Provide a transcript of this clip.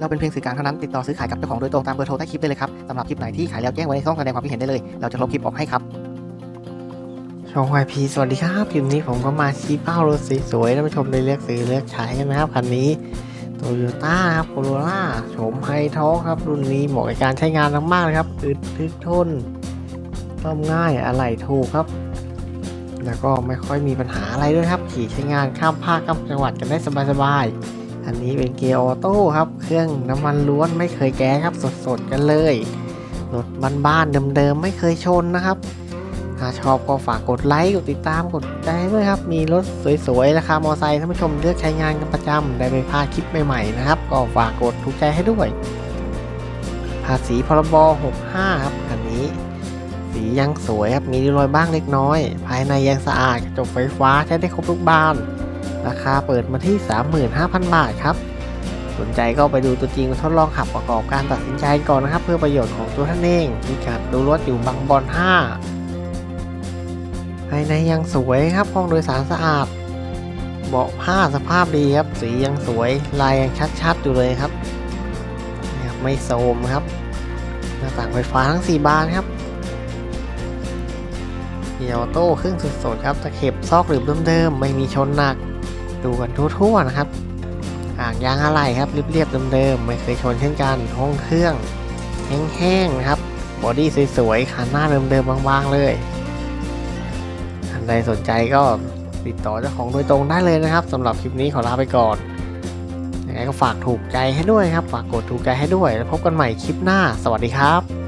เราเป็นเพียงสื่อกลางเท่านั้นติดต่อซื้อขายกับเจ้าของโดยตรงตามเบอร์โทรใต้คลิปได้เลยครับสำหรับคลิปไหนที่ขายแล้วแจ้งไว้ในช่องแสดงความคิดเห็นได้เลย เราจะลบคลิปออกให้ครับช่องวายพีสวัสดีครับคลิปนี้ผมก็มาชี้เป้ารถสวยๆท่านผู้ชมได้เลือกซื้อเลือกใช้กันนะครับคันนี้โตโยต้าครับโคโรล่าโฉมไฮท้อครับ รุ่นนี้เหมาะกับการใช้งานมากๆเลยครับอึดทึกทนซ่อมง่ายอะไหล่ถูกครับ แล้วก็ไม่ค่อยมีปัญหาอะไรด้วยครับ ขี่ใช้งานข้ามภาคข้ามจังหวัดกันได้สบายๆ อันนี้เป็นเกียร์ออโต้ครับ เครื่องน้ำมันล้วนไม่เคยแก้ครับสดๆกันเลย รถบ้านๆเดิมๆไม่เคยชนนะครับ ถ้าชอบก็ฝากกดไลค์กดติดตามกดใจด้วยครับ มีรถสวยๆ ราคามอไซค์ท่านผู้ชมเลือกใช้งานกันประจำได้ไม่พลาดคลิปใหม่ๆนะครับ ก็ฝากกดถูกใจให้ด้วย ภาษีพรบ 65 ครับอันนี้สียังสวยครับ มีริ้วรอยบ้างเล็กน้อย ภายในยังสะอาดกระจกไฟฟ้าใช้ได้ครบทุกบาน ราคาเปิดมาที่ 35,000 บาทครับ สนใจก็ไปดูตัวจริงทดลองขับประกอบการตัดสินใจก่อนนะครับ เพื่อประโยชน์ของตัวท่านเองพิกัดดูรถอยู่บางบอน5ภายในยังสวยครับห้องโดยสารสะอาดเบาะผ้าสภาพดีครับ สียังสวยลายยังชัดๆอยู่เลยครับ ไม่โทรมครับหน้าต่างไฟฟ้าทั้ง 4 บานครับ กียร์ออโต้เครื่องสุดสดครับตะเข็บซอกหรือเดิมๆไม่มีชนหนัก ดูกันทั่วๆนะครับ อ่างยางอะไหล่ครับเรียบๆเดิมๆไม่เคยชนเช่นกันห้องเครื่องแห้งๆนะครับบอดี้สวยๆคันหน้าเดิมๆบางๆเลยท่านใดสนใจก็ติดต่อเจ้าของโดยตรงได้เลยนะครับสำหรับคลิปนี้ขอลาไปก่อนยังไงก็ฝากถูกใจให้ด้วยครับ ฝากกดถูกใจให้ด้วย แล้วพบกันใหม่คลิปหน้า สวัสดีครับ